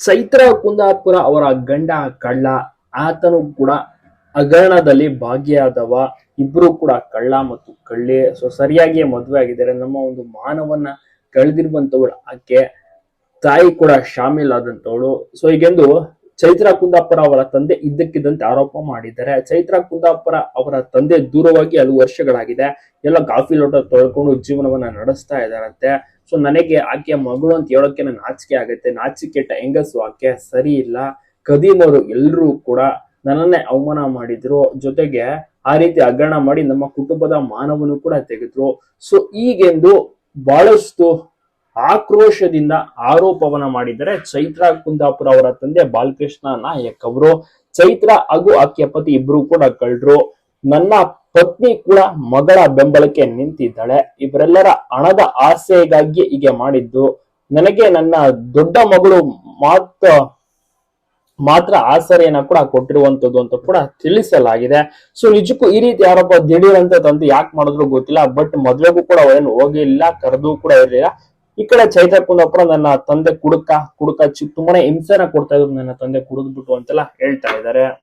ಚೈತ್ರ ಕುಂದಾಪುರ ಅವರ ಗಂಡ ಕಳ್ಳ, ಆತನು ಕೂಡ ಹಗರಣದಲ್ಲಿ ಭಾಗಿಯಾದವ. ಇಬ್ರು ಕೂಡ ಕಳ್ಳ ಮತ್ತು ಕಳ್ಳಿ. ಸೊ ಸರಿಯಾಗಿ ಮದುವೆ ಆಗಿದ್ದಾರೆ. ನಮ್ಮ ಒಂದು ಮಾನವನ್ನ ಕಳೆದಿರುವಂತವಳು ಆಕೆ, ತಾಯಿ ಕೂಡ ಶಾಮೀಲ್ ಆದಂತವಳು ಸೊ ಈಗೆಂದು ಚೈತ್ರ ಕುಂದಾಪುರ ಅವರ ತಂದೆ ಇದ್ದಕ್ಕಿದ್ದಂತೆ ಆರೋಪ ಮಾಡಿದ್ದಾರೆ. ಚೈತ್ರ ಕುಂದಾಪುರ ಅವರ ತಂದೆ ದೂರವಾಗಿ ಹಲವು ವರ್ಷಗಳಾಗಿದೆ. ಎಲ್ಲ ಕಾಫಿ ಲೋಟ ತೊಳ್ಕೊಂಡು ಜೀವನವನ್ನ ನಡೆಸ್ತಾ ಇದಾರಂತೆ ಸೊ ನನಗೆ ಆಕೆಯ ಮಗಳು ಅಂತ ಹೇಳೋಕೆ ನನ್ನ ನಾಚಿಕೆ ಆಗುತ್ತೆ. ನಾಚಿಕೆಟ್ಟ ಹೆಂಗಸು ಆಕೆ ಸರಿ ಇಲ್ಲ. ಕದೀಮರು ಎಲ್ರೂ ಕೂಡ ನನ್ನನ್ನೇ ಅವಮಾನ ಮಾಡಿದ್ರು. ಜೊತೆಗೆ ಆ ರೀತಿ ಅಗ್ರಣ ಮಾಡಿ ನಮ್ಮ ಕುಟುಂಬದ ಮಾನವನು ಕೂಡ ತೆಗೆದ್ರು. ಸೊ ಈಗೆಂದು ಬಹಳಷ್ಟು ಆಕ್ರೋಶದಿಂದ ಆರೋಪವನ್ನ ಮಾಡಿದ್ದಾರೆ. ಚೈತ್ರ ಕುಂದಾಪುರ ಅವರ ತಂದೆ ಬಾಲಕೃಷ್ಣ ನಾಯಕ್ ಅವರು. ಚೈತ್ರ ಹಾಗೂ ಆಕೆಯ ಪತಿ ಇಬ್ರು ಕೂಡ ಕಳ್ರು. ನನ್ನ ಪತ್ನಿ ಕೂಡ ಮಗಳ ಬೆಂಬಲಕ್ಕೆ ನಿಂತಿದ್ದಾಳೆ. ಇವರೆಲ್ಲರ ಹಣದ ಆಸೆಗಾಗಿ ಹೀಗೆ ಮಾಡಿದ್ದು. ನನಗೆ ನನ್ನ ದೊಡ್ಡ ಮಗಳು ಮಾತ್ರ ಮಾತ್ರ ಆಸರೆಯನ್ನ ಕೂಡ ಕೊಟ್ಟಿರುವಂತದ್ದು ಅಂತ ಕೂಡ ತಿಳಿಸಲಾಗಿದೆ. ಸೊ ನಿಜಕ್ಕೂ ಈ ರೀತಿ ಯಾರಪ್ಪ ದಿಢೀರಂತ ತಂದು ಯಾಕೆ ಮಾಡಿದ್ರು ಗೊತ್ತಿಲ್ಲ. ಬಟ್ ಮದ್ವೆಗೂ ಕೂಡ ಏನು ಹೋಗಿಲ್ಲ ಕರೆದು ಕೂಡ ಇರಲಿಲ್ಲ. ಈ ಕಡೆ ಚೈತ್ರ ಕುಂದಪ್ಪರ ನನ್ನ ತಂದೆ ಕುಡುಕ ಕುಡುಕ ತುಂಬಾನೇ ಹಿಂಸೆನ ಕೊಡ್ತಾ ಇದ್ರು ನನ್ನ ತಂದೆ ಕುಡಿದ್ಬಿಟ್ಟು ಅಂತೆಲ್ಲ ಹೇಳ್ತಾ ಇದ್ದಾರೆ.